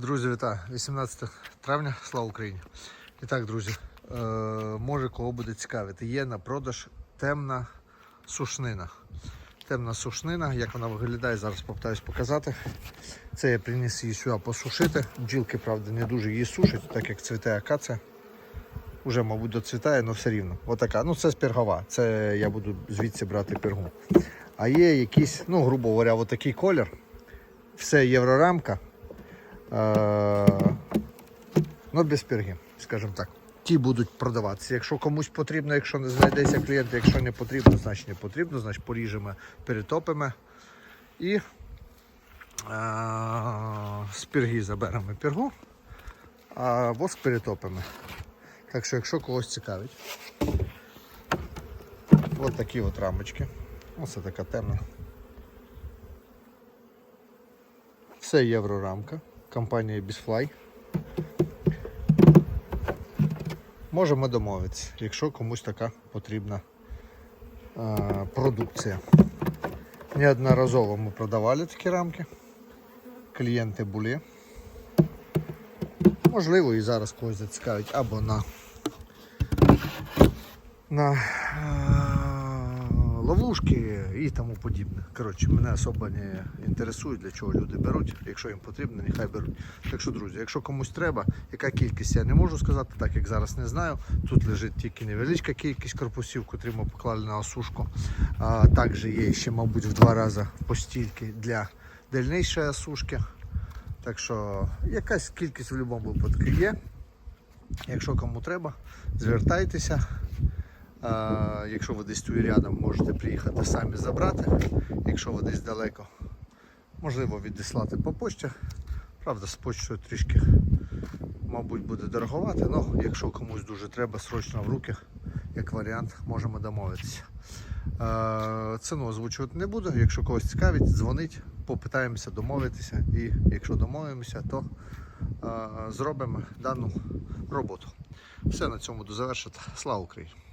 Друзі, вітаю! 18 травня, слава Україні! І так, друзі, е, може кого буде цікавити. Є на продаж темна сушнина. Темна сушнина, як вона виглядає, зараз попитаюсь показати. Це я приніс її сюди посушити. Бджілки, правда, не дуже її сушать, так як цвіте акація. Уже, мабуть, доцвітає, але все рівно. Отака. Ну, це спіргова. Це я буду звідси брати пергу. А є якийсь, ну, грубо говоря, отакий колір. Все єврорамка. Е, ну, без пірги, скажімо так. Ті будуть продаватися. Якщо комусь потрібно, якщо не знайдеться клієнт, якщо не потрібно, значить не потрібно, значить поріжемо, перетопимо. І е, з пірги заберемо піргу, а воск перетопимо. Так що, якщо когось цікавить, от такі от рамочки. Ось така темна. Це єврорамка, компанія Bisfly. Можемо домовитися, якщо комусь така потрібна е, продукція. Неодноразово ми продавали такі рамки. Клієнти були. Можливо, і зараз когось зацікавить або на, на е, ловушки і тому подібне. Коротше, мене особо не інтересує, для чого люди беруть. Якщо їм потрібно, нехай беруть. Так що, друзі, якщо комусь треба, яка кількість я не можу сказати, так як зараз не знаю. Тут лежить тільки невеличка кількість корпусів, котрі ми поклали на осушку. А, також є ще, мабуть, в два рази постільки для дальнішої осушки. Так що якась кількість в будь-якому випадку є. Якщо кому треба, звертайтеся. Якщо ви десь тут рядом, можете приїхати самі забрати. Якщо ви десь далеко, можливо відіслати по почті. Правда, з почтою трішки, мабуть, буде дороговати, але якщо комусь дуже треба срочно в руки, як варіант, можемо домовитися. Ціну озвучувати не буду. Якщо когось цікавить, дзвонить, попитаємося домовитися. І якщо домовимося, то зробимо дану роботу. Все на цьому буду завершити. Слава Україні!